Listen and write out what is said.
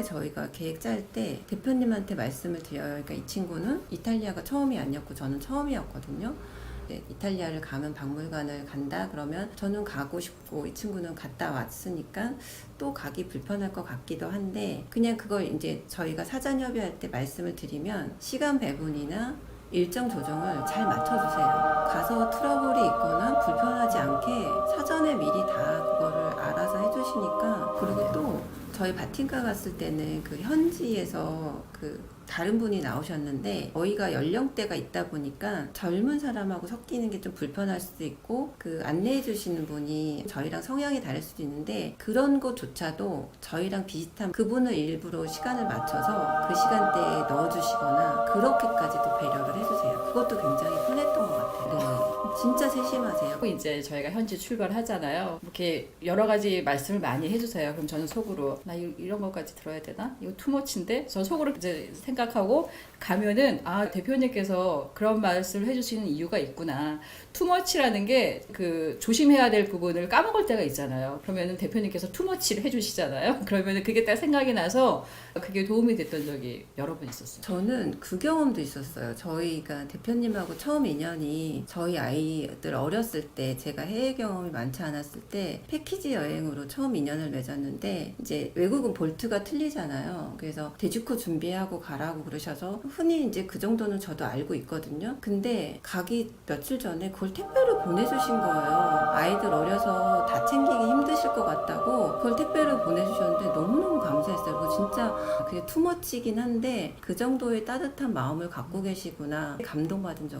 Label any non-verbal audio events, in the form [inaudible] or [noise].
처음에 저희가 계획 짤 때 대표님한테 말씀을 드려요. 그러니까 이 친구는 이탈리아가 처음이 아니었고 저는 처음이었거든요. 이제 이탈리아를 가면 박물관을 간다 그러면 저는 가고 싶고 이 친구는 갔다 왔으니까 또 가기 불편할 것 같기도 한데 그냥 그걸 이제 저희가 사전 협의할 때 말씀을 드리면 시간 배분이나 일정 조정을 잘 맞춰주세요. 가서 트러블이 있거나 불편하지 않게 사전에 미리 다 그거를 알아서 해주시니까 그리고 또 저희 바틴가 갔을 때는 그 현지에서 그 다른 분이 나오셨는데 저희가 연령대가 있다 보니까 젊은 사람하고 섞이는 게 좀 불편할 수도 있고 그 안내해 주시는 분이 저희랑 성향이 다를 수도 있는데 그런 것조차도 저희랑 비슷한 그분을 일부러 시간을 맞춰서 그 시간대에 넣어주시거나 그렇게까지도 배려를 해주세요. 그것도 굉장히 편했던 것 같아요. 네. 진짜 세심하세요. 이제 저희가 현지 출발하잖아요. 이렇게 여러 가지 말씀을 많이 해주세요. 그럼 저는 속으로 나 이- 이런 것까지 들어야 되나? 이거 투머치인데? 저 속으로 이제 생각하고 가면은 아 대표님께서 그런 말씀을 해주시는 이유가 있구나. 투머치라는 게 그 조심해야 될 부분을 까먹을 때가 있잖아요. 그러면은 대표님께서 투머치를 해주시잖아요. [laughs] 그러면은 그게 딱 생각이 나서 그게 도움이 됐던 적이 여러 번 있었어요. 저는 그 경험도 있었어요. 저희가 대표님하고 처음 인연이 저희 아이 들 어렸을 때 제가 해외 경험이 많지 않았을 때 패키지 여행으로 처음 인연을 맺었는데 이제 외국은 볼트가 틀리잖아요. 그래서 대주코 준비하고 가라고 그러셔서 흔히 이제 그 정도는 저도 알고 있거든요. 근데 가기 며칠 전에 그걸 택배로 보내주신 거예요. 아이들 어려서 다 챙기기 힘드실 것 같다고 그걸 택배로 보내주셨는데 너무너무 감사했어요. 그거 진짜 그게 투머치긴 한데 그 정도의 따뜻한 마음을 갖고 계시구나 감동받은 적